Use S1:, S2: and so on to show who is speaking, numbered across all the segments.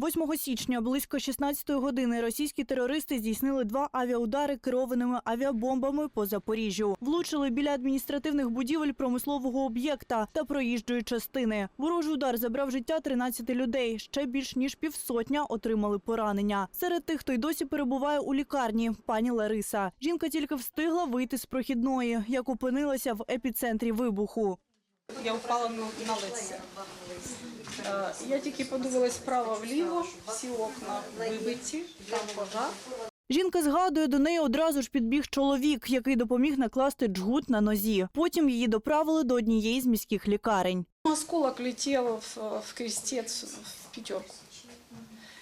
S1: 8 січня близько 16 години російські терористи здійснили два авіаудари керованими авіабомбами по Запоріжжю. Влучили біля адміністративних будівель промислового об'єкта та проїжджої частини. Ворожий удар забрав життя 13 людей. Ще більш ніж півсотня отримали поранення. Серед тих, хто й досі перебуває у лікарні, пані Лариса. Жінка тільки встигла вийти з прохідної, як опинилася в епіцентрі вибуху.
S2: Я впала на, лице. Е, Я тільки подивилась вправо-вліво, всі окна вибиті, там пожар.
S1: Жінка згадує, до неї одразу ж підбіг чоловік, який допоміг накласти джгут на нозі. Потім її доправили до однієї з міських лікарень.
S2: Осколок летел в, крестец в пятерку.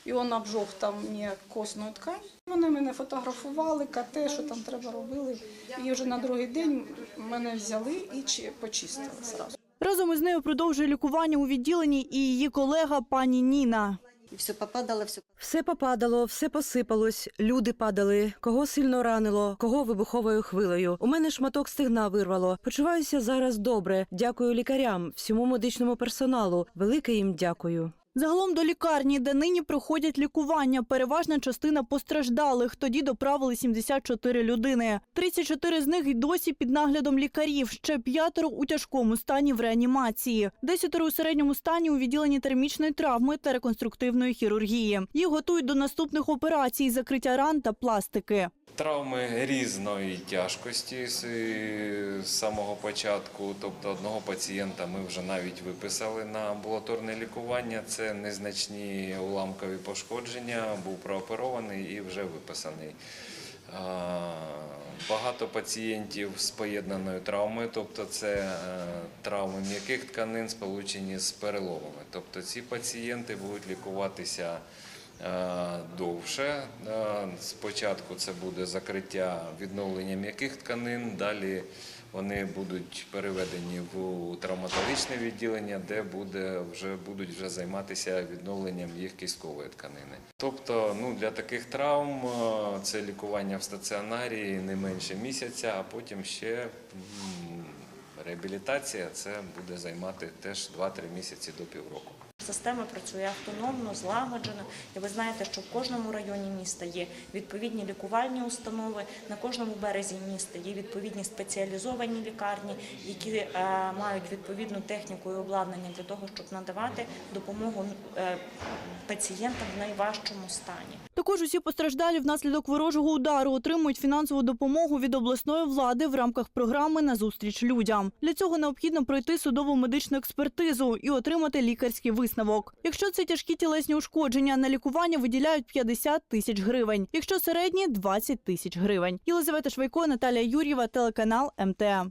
S2: І він обжег там мені костну ткань. Вони мене фотографували, КТ, що там треба робили. І вже на другий день мене взяли і почистили зразу.
S1: Разом із нею продовжує лікування у відділенні і її колега пані Ніна.
S3: І все попадало, все
S4: Все попадало, все посипалось, люди падали, кого сильно ранило, кого вибуховою хвилею. У мене шматок стегна вирвало. Почуваюся зараз добре. Дякую лікарям, всьому медичному персоналу. Велике їм дякую.
S1: Загалом до лікарні, де нині проходять лікування, переважна частина постраждалих. Тоді доправили 74 людини. 34 з них й досі під наглядом лікарів. Ще п'ятеро у тяжкому стані в реанімації. Десятеро у середньому стані у відділенні термічної травми та реконструктивної хірургії. Їх готують до наступних операцій, закриття ран та пластики.
S5: Травми різної тяжкості з з самого початку. Тобто одного пацієнта ми вже навіть виписали на амбулаторне лікування. Це незначні уламкові пошкодження, був прооперований і вже виписаний. Багато пацієнтів з поєднаною травмою, тобто це е, травми м'яких тканин, сполучені з переломами. Тобто ці пацієнти будуть лікуватися е, довше. Е, Спочатку це буде закриття відновлення м'яких тканин, далі вони будуть переведені в травматологічне відділення, де буде вже будуть вже займатися відновленням їх кісткової тканини. Тобто, ну для таких травм е, це лікування в стаціонарі не менше місяця, а потім ще реабілітація це буде займати теж 2-3 місяці до півроку.
S6: Система працює автономно, злагоджено. І ви знаєте, що в кожному районі міста є відповідні лікувальні установи, на кожному березі міста є відповідні спеціалізовані лікарні, які е, мають відповідну техніку і обладнання для того, щоб надавати допомогу е, пацієнтам в найважчому стані.
S1: Також усі постраждалі внаслідок ворожого удару отримують фінансову допомогу від обласної влади в рамках програми «Назустріч людям. Для цього необхідно пройти судову медичну експертизу і отримати лікарський висновок. Якщо це тяжкі тілесні ушкодження, на лікування виділяють 50 тисяч гривень. Якщо середні – 20 тисяч гривень. Єлизавета Швайко, Наталія Юр'єва, телеканал МТМ.